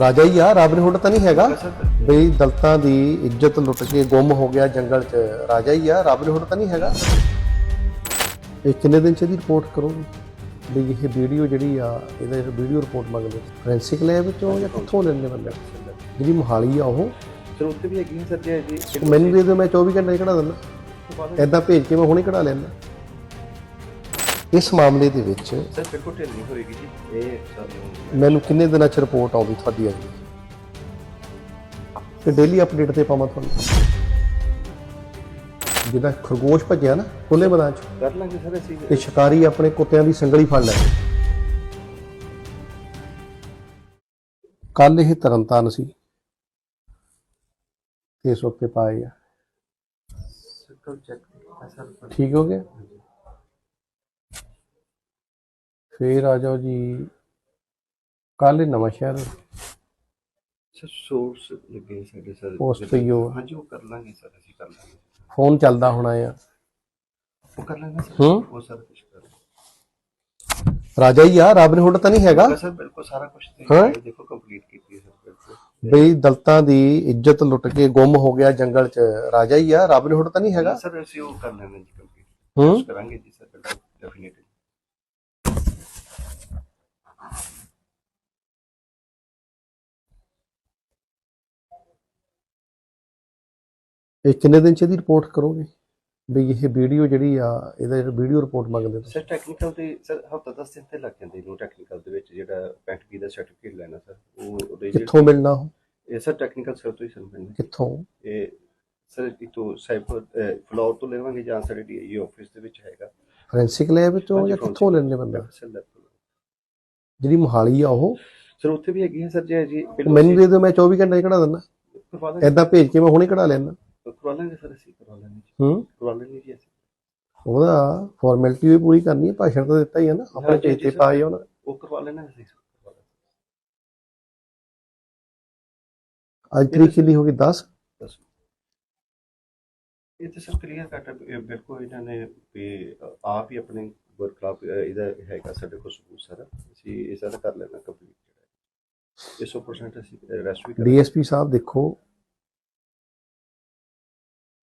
ਰਾਜਾ ਹੀ ਆ ਰਾਬਨ ਹੁੱਡ ਤਾਂ ਨਹੀਂ ਹੈਗਾ। ਬਈ ਦਲਤਾਂ ਦੀ ਇੱਜ਼ਤ ਲੁੱਟ ਕੇ ਗੁੰਮ ਹੋ ਗਿਆ ਜੰਗਲ 'ਚ ਰਾਜਾ ਹੀ ਆ ਰਾਬਨ ਹੁੱਡ ਤਾਂ ਨਹੀਂ ਹੈਗਾ। ਇਹ ਕਿੰਨੇ ਦਿਨ 'ਚ ਦੀ ਰਿਪੋਰਟ ਕਰੋਗੇ? ਬਈ ਇਹ ਵੀਡੀਓ ਜਿਹੜੀ ਆ ਇਹਦਾ ਵੀਡੀਓ ਰਿਪੋਰਟ ਮੰਗਦੇ ਫੋਰੈਂਸਿਕ ਲੈਬ ਵਿੱਚੋਂ ਜਾਂ ਕਿੱਥੋਂ ਲੈਣੇ ਬੰਦੇ? ਜਿਹੜੀ ਮੋਹਾਲੀ ਆ ਉਹ। ਸਰ ਉੱਥੇ ਵੀ ਹੈਗੀ ਸਰ ਜੀ ਮੈਨੂੰ ਦੇ ਦਿਓ ਮੈਂ 24 ਘੰਟੇ ਕਢਾ ਦਿੰਦਾ। ਐਦਾਂ ਭੇਜ ਕੇ ਮੈਂ ਹੁਣੇ ਕਢਾ ਲੈਂਦਾ। ਇਸ ਮਾਮਲੇ ਦੇ ਵਿੱਚ ਸਰ ਬਿਲਕੁਲ ਢਿੱਲ ਨਹੀਂ ਹੋਏਗੀ ਜੀ? ਇਹ ਸਾਨੂੰ ਮੈਨੂੰ ਕਿੰਨੇ ਦਿਨਾਂ ਚ ਰਿਪੋਰਟ ਆਉਂਦੀ ਤੁਹਾਡੀ ਅਗਲੀ? ਤੇ ਡੇਲੀ ਅਪਡੇਟ ਤੇ ਪਾਵਾਂ ਤੁਹਾਨੂੰ? ਜਿਹਦਾ ਖਰਗੋਸ਼ ਭੱਜਿਆ ਨਾ ਖੁੱਲੇ ਮੈਦਾਨ ਚ। ਕਰ ਲਾਂਗੇ ਸਰ ਅਸੀਂ। ਤੇ ਸ਼ਿਕਾਰੀ ਆਪਣੇ ਕੁੱਤਿਆਂ ਦੀ ਸੰਗਲੀ ਫੜ ਲੈ। ਕੱਲ ਇਹ ਤਰਨਤਾਰਨ ਸੀ। ਕੇਸ ਉੱਤੇ ਪਾਏ ਆ। ਠੀਕ ਹੋ ਗਿਆ? ਫੇਰ ਆ ਜਾਓ ਜੀ। ਕੱਲ ਨਵਾਂ ਸ਼ਹਿਰ। ਸਰ ਸੋਰਸ ਲੱਗੇ ਸਾਡੇ ਸਰ। Post ਪਈ ਹੋ। ਹਾਂਜੀ ਉਹ ਕਰ ਲਾਂਗੇ ਸਰ ਅਸੀਂ ਕਰ ਲਾਂਗੇ। ਫੋਨ ਚੱਲਦਾ ਹੋਣਾ ਆ। ਉਹ ਕਰ ਲਾਂਗੇ ਸਰ। ਹੂੰ? ਉਹ ਸਰ ਕੁਝ ਕਰ ਰਾਜਾ ਹੀ ਆ ਰਾਬਨ ਹੁੱਡ ਤਾਂ ਨਹੀਂ ਹੈਗਾ। ਸਰ ਬਿਲਕੁਲ ਸਾਰਾ ਕੁਝ ਹਾਂ? ਦੇਖੋ ਕੰਪਲੀਟ ਕੀਤੀ ਹੈ ਸਰ ਬਿਲਕੁਲ। ਬਈ ਦਲਤਾਂ ਦੀ ਇੱਜ਼ਤ ਲੁੱਟ ਕੇ ਗੁੰਮ ਹੋ ਗਿਆ ਜੰਗਲ 'ਚ। ਰਾਜਾ ਹੀ ਆ ਰਾਬਨ ਹੁੱਡ ਤਾਂ ਨਹੀਂ ਹੈਗਾ। ਸਰ ਅਸੀਂ ਉਹ ਕਰ ਲੈਣਾ ਜੀ ਕੰਪਲੀਟ ਹੂੰ? ਕਰਾਂਗੇ ਜੀ ਸਰ ਬਿਲਕੁਲ ਡੈਫੀਨਿਟਲੀ ਇਹ ਕਿੰਨੇ ਦਿਨ 'ਚ ਦੀ ਰਿਪੋਰਟ ਕਰੋਗੇ? ਬਈ ਇਹ ਵੀਡੀਓ ਜਿਹੜੀ ਆ ਇਹਦਾ ਵੀਡੀਓ ਰਿਪੋਰਟ ਮੰਗਦੇ ਤੁਸੀਂ। ਸਰ ਟੈਕਨੀਕਲ ਤੇ ਸਰ ਹਫਤਾ 10 ਦਿਨ ਤੇ ਲੱਗ ਜਾਂਦੇ ਇਹਨੂੰ ਟੈਕਨੀਕਲ ਦੇ ਵਿੱਚ ਜਿਹੜਾ ਪੈਂਟਕੀ ਦਾ ਸਰਟੀਫਿਕੇਟ ਲੈਣਾ ਸਰ ਉਹ ਉਹਦੇ ਜਿਹੜੇ- ਕਿੱਥੋਂ ਮਿਲਣਾ ਉਹ? ਇਹ ਸਰ ਟੈਕਨੀਕਲ ਸਰ ਤੋਂ ਹੀ ਸਮਝਣਾ ਕਿੱਥੋਂ? ਇਹ ਸਰ ਇਤੋਂ ਸਾਈਬਰ ਫਲੋਰ ਤੋਂ ਲੈਵਾਂਗੇ ਜਾਂ ਸਾਡੇ ਡੀਆਈ ਆਫਿਸ ਦੇ ਵਿੱਚ ਹੈਗਾ। ਫੋਰੈਂਸਿਕ ਲੈਬ ਹਾਂਜੀ, ਜਾਂ ਕਿੱਥੋਂ ਲੈਣੇ ਬੰਦਾ? ਸਰ ਤੋਂ। ਜਿਹੜੀ ਮੋਹਾਲੀ ਆ ਉਹ? ਸਰ ਉੱਥੇ ਵੀ ਹੈਗੀ ਹੈ ਸਰ ਜੀ ਮੈਨੂੰ ਦੇ ਦਿਓ ਮੈਂ 24 ਘੰਟੇ ਕਢਾ ਦਿੰਦਾ। ਐਦਾਂ ਭੇਜ ਕੇ ਮੈਂ ਹੁਣੇ ਕਢਾ ਲੈਂਦਾ। ਕਰਵਾ ਲਾਂਗੇ ਸਰ ਅਸੀਂ ਕਰਵਾ ਲਾਂਗੇ ਜੀ। ਹੂੰ। ਕਰਵਾ ਲਾਂਗੇ ਜੀ ਅਸੀਂ। ਉਹਦਾ ਫਾਰਮੈਲਿਟੀ ਵੀ ਪੂਰੀ ਕਰਨੀ ਹੈ ਭਾਸ਼ਣ ਤਾਂ ਦਿੱਤਾ ਹੀ ਹੈ ਨਾ ਆਪਣੇ ਚੇਤੇ। ਪਾਏ ਉਹਨਾਂ ਉਹ ਕਰਵਾ ਲੈਣਾ ਅਸੀਂ ਅੱਜ ਤਰੀਕ ਕਿੰਨੀ ਹੋ ਗਈ? 10 ਦੱਸੋ। ਇਹ ਤਾਂ ਸਰ ਕਲੀਅਰ ਕੱਟ ਬਿਲਕੁਲ ਇਹਨਾਂ ਨੇ ਆਪ ਹੀ ਆਪਣੇ ਵਰਕਲਾਪ ਇਹਦਾ ਹੈਗਾ ਸਾਡੇ ਕੋਲ ਸਬੂਤ ਸਾਰਾ। ਅਸੀਂ ਇਹ ਸਾਰਾ ਕਰ ਲੈਣਾ ਕੰਪਲੀਟ ਜਿਹੜਾ। ਇਹ 100% ਅਸੀਂ ਰੈਸਟ ਵੀ ਡੀਐਸਪੀ ਸਾਹਿਬ ਦੇਖੋ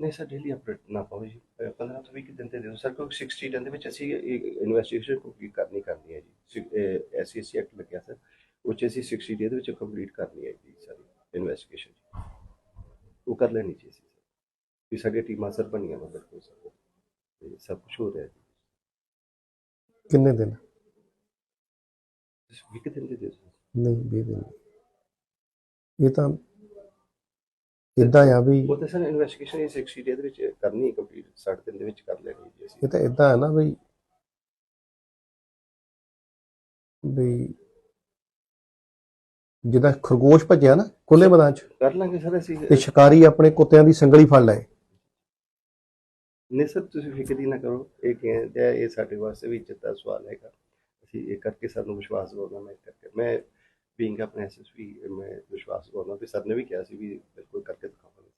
ਨਹੀਂ ਸਰ ਡੇਲੀ ਅਪਡੇਟ ਨਾ ਪਾਓ ਜੀ। ਅਹ 15 ਤੋਂ 20 ਦਿਨ ਤੇ ਦਿਓ। ਸਰ ਕੋਈ 60 ਦਿਨ ਦੇ ਵਿੱਚ ਅਸੀਂ ਇਨਵੈਸਟੀਗੇਸ਼ਨ ਕੰਪਲੀਟ ਕਰਨੀ ਕਰਨੀ ਹੈ ਜੀ। ਐਸਸੀਸੀ ਐਕਟ ਲੱਗਿਆ ਸਰ ਉਹ 'ਚ ਅਸੀਂ 60 ਡੇ ਦੇ ਵਿੱਚ ਕੰਪਲੀਟ ਕਰਨੀ ਹੈ ਜੀ ਸਾਰੀ ਇਨਵੈਸਟੀਗੇਸ਼ਨ ਉਹ ਕਰ ਲੈਣੀ ਜੀ ਅਸੀਂ। ਵੀ ਸਾਡੀ ਟੀਮਾਂ ਸਰ ਬਣੀਆਂ ਬਿਲਕੁਲ ਸਰ। ਤੇ ਸਭ ਕੁਝ ਹੋ ਰਿਹਾ ਜੀ। ਕਿੰਨੇ ਦਿਨ? ਤੁਸੀਂ 20 ਦਿਨ ਦੇ ਦਿਓ। ਨਹੀਂ 20 ਦਿਨ। ਇਹ ਤਾਂ ਇਦਾਂ ਆ ਵੀ ਉਹ ਤਾਂ ਸਰ ਇਨਵੈਸਟੀਗੇਸ਼ਨ 60 ਡੇ ਦੇ ਵਿੱਚ ਕਰਨੀ ਕੰਪਲੀਟ 60 ਦਿਨ ਦੇ ਵਿੱਚ ਕਰ ਲੈਣੀ ਜੀ ਅਸੀਂ। ਇਹ ਤਾਂ ਇਦਾਂ ਹੈ ਨਾ ਬਈ ਬਈ ਜਿਹਦਾ ਖਰਗੋਸ਼ ਭੱਜਿਆ ਨਾ ਖੁੱਲੇ ਮੈਦਾਨ ਚ। ਕਰ ਲਾਂਗੇ ਸਰ ਅਸੀਂ। ਤੇ ਸ਼ਿਕਾਰੀ ਆਪਣੇ ਕੁੱਤਿਆਂ ਦੀ ਸੰਗਲੀ ਫੜ ਲਏ। ਨਹੀਂ ਸਰ ਤੁਸੀਂ ਫਿਕਰ ਹੀ ਨਾ ਕਰੋ ਇਹ ਕਹਿੰਦੇ ਇਹ ਸਾਡੇ ਵਾਸਤੇ ਵੀ ਇੱਜ਼ਤ ਦਾ ਸਵਾਲ ਹੈਗਾ। ਅਸੀਂ ਇਹ ਕਰਕੇ ਸਾਨੂੰ ਵਿਸ਼ਵਾਸ ਦਿਵਾਉਣਾ ਮੈਂ ਕਰਕੇ। ਮੈਂ ਬੀਇੰਗ ਆਪਣੇ ਵੀ ਮੈਂ ਵਿਸ਼ਵਾਸ ਕਰਦਾ ਕਿ ਸਰ ਨੇ ਵੀ ਕਿਹਾ ਸੀ ਵੀ ਬਿਲਕੁਲ ਕਰਕੇ ਦਿਖਾਵਾਂ